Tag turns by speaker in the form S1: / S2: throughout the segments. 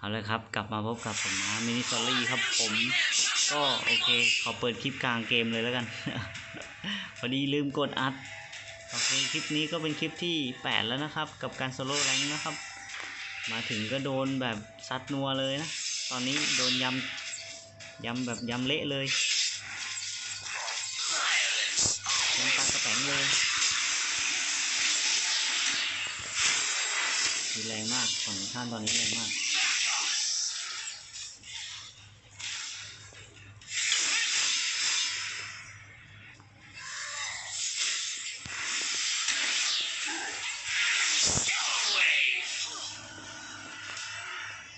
S1: เอาเลยครับ กลับมาพบกับผมนะมินิซอรี่ครับผม ก็โอเคขอเปิดคลิปกลางเกมเลยแล้วกัน พอดีลืมกดอัด โอเค คลิปนี้ก็เป็นคลิปที่ 8 แล้วนะครับ กับการโซโล่แรงนะครับ มาถึงก็โดนแบบซัดนัวเลยนะ ตอนนี้โดนยำยำแบบยำเละเลยยำปลากระแป๋งเลยมีแรงมากของท่านตอนนี้แรงมาก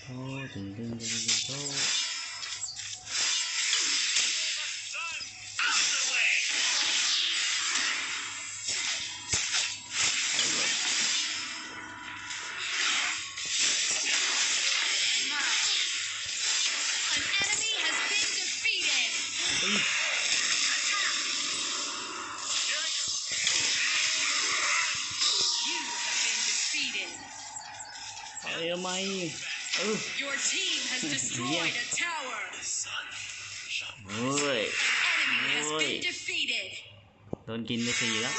S1: โอ้ดึงดึงดึงดึงโอ้
S2: An enemy has been defeated.
S1: เฮ้ย
S2: You have been defeated.
S1: เอ้ยทำไมเออ
S2: Your team has destroyed a tower.
S1: เฮ้ย
S2: An enemy has
S1: Oi.
S2: been defeated.
S1: โดนกินไปสี่แล้ว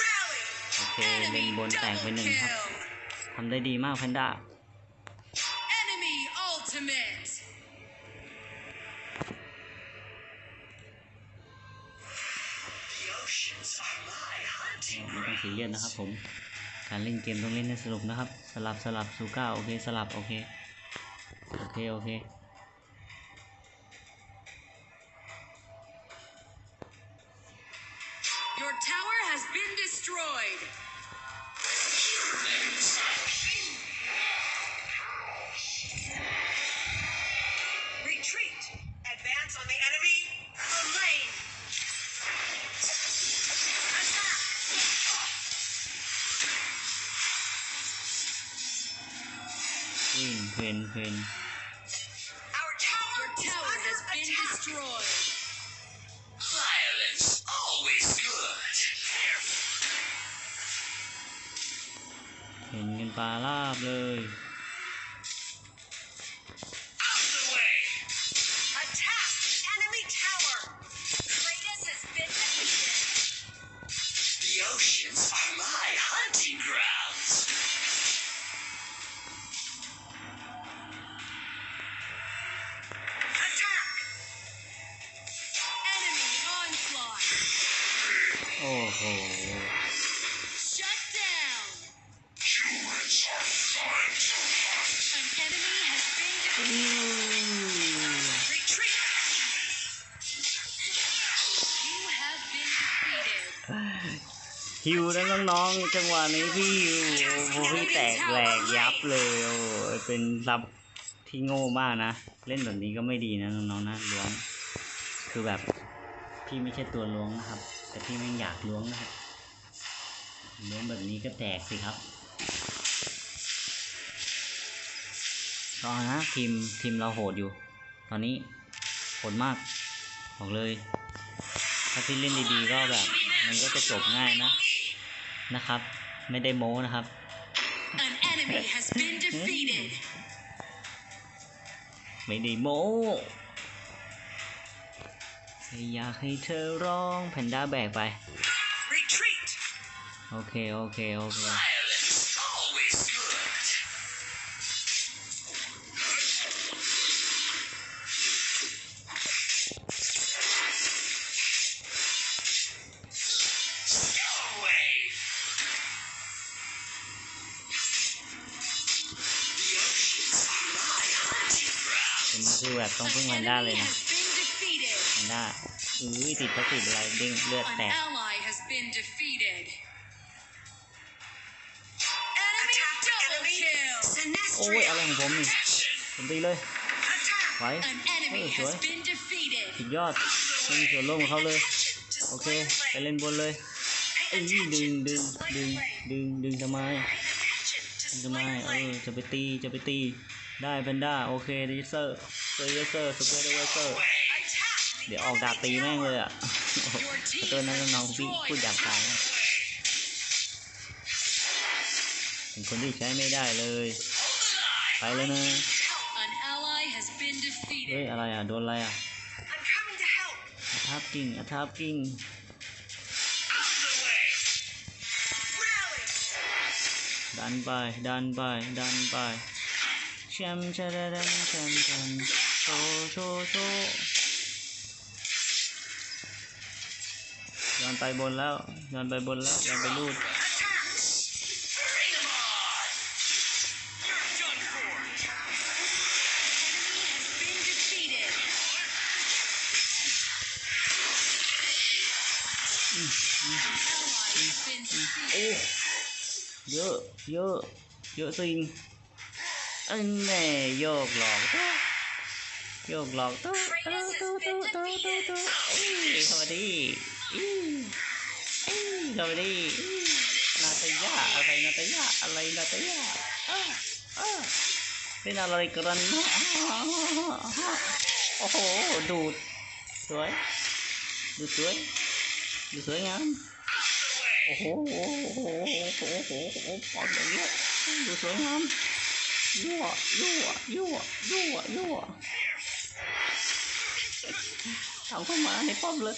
S1: โอเคเล่น
S2: Enemy
S1: บนแตกไป
S2: double
S1: หนึ่งครับ
S2: kill.
S1: ทำได้ดีมากแพนด้า
S2: Enemy ultimate.
S1: ไม่ต้องซีเรียสนะครับผม การเล่นเกมต้องเล่นให้สนุกนะครับ สลับสลับซูก้าโอเคสลับโอเคโอเคโอเค วิ่งเพนเพน
S3: Our tower,
S2: Your
S3: is
S2: tower
S3: under
S2: has been
S3: attack!
S2: destroyed.
S4: Violence, always good.
S1: เห็นกันปลาลาบเลย
S2: been defeated.
S3: Retreat!
S2: You have been defeated.
S1: ฮิวนะน้องๆ จังหวะนี้พี่ฮิวโอ้โหพี่แตกแหลกยับเลยโอ้เป็นรับที่โง่มากนะ เล่นแบบนี้ก็ไม่ดีนะน้องๆนะล้วง คือแบบพี่ไม่ใช่ตัวล้วงนะครับ แต่พี่แม่งอยากล้วงนะครับล้วงแบบนี้ก็แตกสิครับ ก็นะทีมทีมเราโหดอยู่ ตอนนี้โหดมากบอกเลย ถ้าพี่เล่นดีๆก็แบบ มันก็จะจบง่ายนะนะครับ ไม่ได้โม้นะครับ
S2: An enemy has been defeated.
S1: ไม่ได้โม้แค่อยากให้เธอร้องแพนด้าแบกไป
S3: Retreat!
S1: โอเค โอเค โอเค แบบต้อง
S2: An
S1: พึ่งแพนด้า
S2: enemy
S1: เลยนะ
S2: has been defeated.
S1: แพนด้าอุ้ยติดพลาสติกอะไรเด้งเลือด
S2: An
S1: แตก
S2: ally has been defeated. Enemy
S3: Attack the
S2: double
S3: enemy!
S2: kill.
S1: โอ้ยอะไร
S3: Sinestro!
S1: ของผมนี่
S4: Action.
S1: ผมตีเลย
S3: Attack!
S1: ไหว
S2: An enemy
S1: Oh,
S2: has
S1: sorry.
S2: been defeated.
S1: สุดยอดไม่มีส่วนร่วมกับเขาเลย
S3: Attention to
S1: โอเค
S3: slay
S1: ไป
S3: lane.
S1: เล่นบนเลย
S3: Pay
S1: เอ้ยดึง
S3: attention
S1: ดึ
S3: to
S1: ง
S3: slay
S1: ดึง
S3: lane.
S1: ดึงดึงทำไม
S3: Pay attention to
S1: ทำไม
S3: slay
S1: เออ
S3: lane.
S1: จะไปตีจะไปตีได้แพนด้าโอเคเดเซอร์ เซอร์เยเซอร์สเกเดเซอร์เดี๋ยวออกดาบตีแม่งเลยอะ
S2: Your
S1: ขอ
S2: team
S1: โทษนน้องพี่พูดหยาบคายนะ
S4: Away.
S1: เป็นคนที่ใช้ไม่ได้เลย ไปแล้วนะเฮ้ยอะไรอะโดนอะไรอะอาทาบกิ้งอาทาบกิ้งดันไปดันไปดันไปแชมป์ชะดะดันแชมป์แชมป์ โชโชย้อนไปบนแล้วย้อนไปบนแล้วย้อนไปลูดโอ้เยอะ เยอะ เยอะสิอันแน่ยอกหลอก โยกหลอกตัวตัวตัวตัวตัวตัวตัวเอ้ยเข้ามาดิเข้ามาดินาตยาอะไรนาตยาอะไรนาตยาเป็นอะไรกันนะโอ้โหดูดสวยดูสวยดูสวยงามโอ้โหโอ้โหโอ้โหโอ้โหปอดอย่างเงี้ยดูสวยงามยั่วยั่วยั่วยั่วยั่ว ทำเข้ามาในป้อมเลย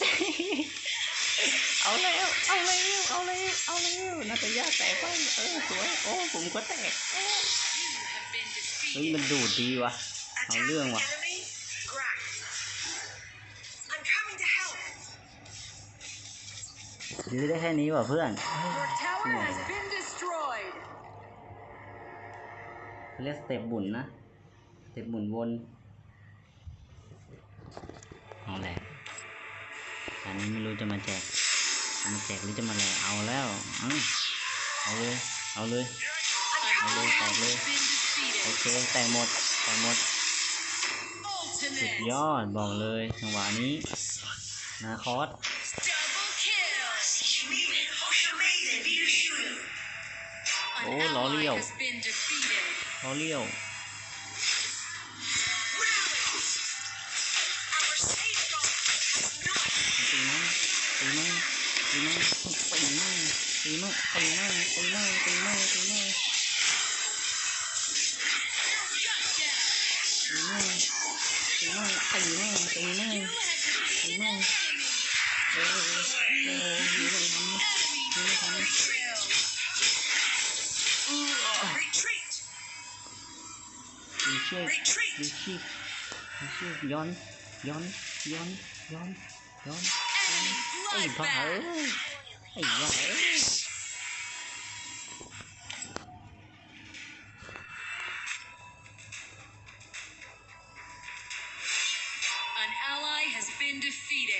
S1: เอาแล้ว เอาแล้ว เอาแล้ว เอาแล้วนาตายาแตกไปเออสวย โอ้ ผมก็แตกเออ
S2: You have been
S1: เฮ้ย
S2: defeated.
S1: มันดูดดีวะ
S3: Attack
S1: I'll
S3: the
S1: do one.
S3: enemy. Grab. I'm coming to help.
S1: ยื้อได้แค่นี้ว่ะเพื่อน
S2: Your tower has been destroyed.
S1: เรียกสเต็ปบุญนะสเต็ปบุญวน เอาแหละอันนี้ไม่รู้จะมาแจกจะมาแจกหรือจะมาแหละเอาแล้วเอาเอาเลย เอาเลย
S2: เอาเลยแตกเลย
S1: โอเค แตกหมด แตกหมด สุดยอด บอกเลยจังหวะนี้ นาคอส
S4: โอ้ล้
S2: อ
S1: เลี้ย
S2: วล้อ
S1: เลี้ยว ตีมั่งตีมั่งตีมั่งตีมั่งตีมั่ง
S2: Shut down.
S1: ตีมั่งตีมั่งตีมั่งตีมั่ง
S2: You have defeated an
S1: Amen.
S2: enemy.
S1: เออเอออยู่ตรงนั้น
S2: Enemy triple kill.
S3: retreat.
S1: ดีช่วย
S3: Retreat.
S1: ดีชีพดีชีพย้อนย้อนย้อนย้อนย้อน
S2: Enemy
S1: ไอ้บ้าเอ้
S2: bloodbath.
S1: ยไอ้บ้าเอ้ย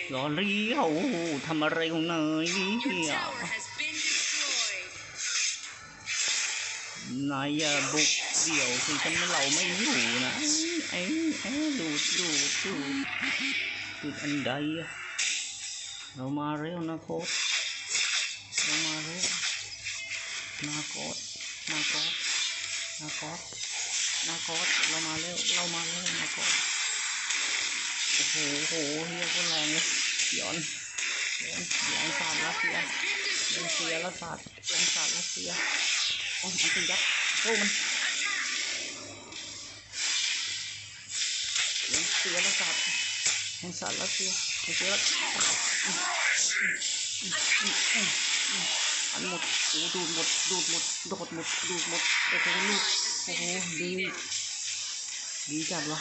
S2: defeated.
S1: รอเลี้ยวทำอะไรของนายเนี่ยนายอย่าบุกเดี่ยวสิฉันเราไม่อยู่นะไอ้ไอ้ดูดดูดดูดดูดอันใดอะเรามาเร็วนะโค้ดเรามาเร็วนาโคตนาโคตนาโคตนาโคตเรามาเร็วเรามาเร็วนาโคตโอ้โหโอ้โหเฮียคนแรงเลย อนย้อนย้อนสาดรัสเซีย
S2: Has been
S1: รัสเซีย
S2: destroyed.
S1: รัสสาดรัสสาดรัสเซียโอ้ยมันจะยัดโอ้มันรัสเซียรัสสาดรัสสาดรัสเซียรัสเซียรัสอันหมดโอ้ดูดหมดดูดหมดโดดหมดดูดหมดโอ้โหลูกโอ้โหดีดีจัดวะ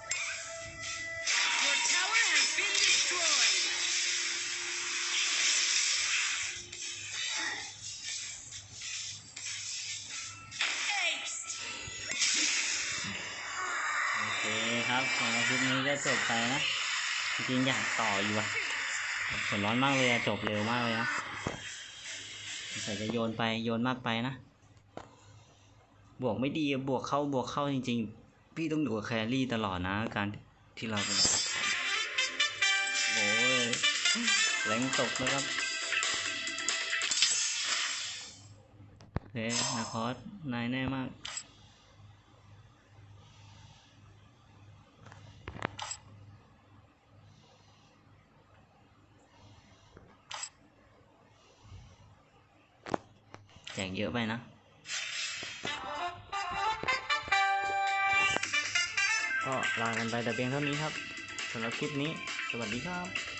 S1: ลิปนี้ก็จบไปนะ จริงอยากต่ออยู่อะผลร้อนมากเลยอะจบเร็วมากเลยนะใส่จะโยนไปโยนมากไปนะ บวกไม่ดีบวกเข้าบวกเข้าจริง ๆ พี่ต้องอยู่กับแครี่ตลอดนะการที่เราเป็นงตกนะครับโอเคนาคอสนายแน่มาก แจกเยอะไปนะ ก็ลากันไปแต่เพียงเท่านี้ครับสำหรับคลิปนี้ สวัสดีครับ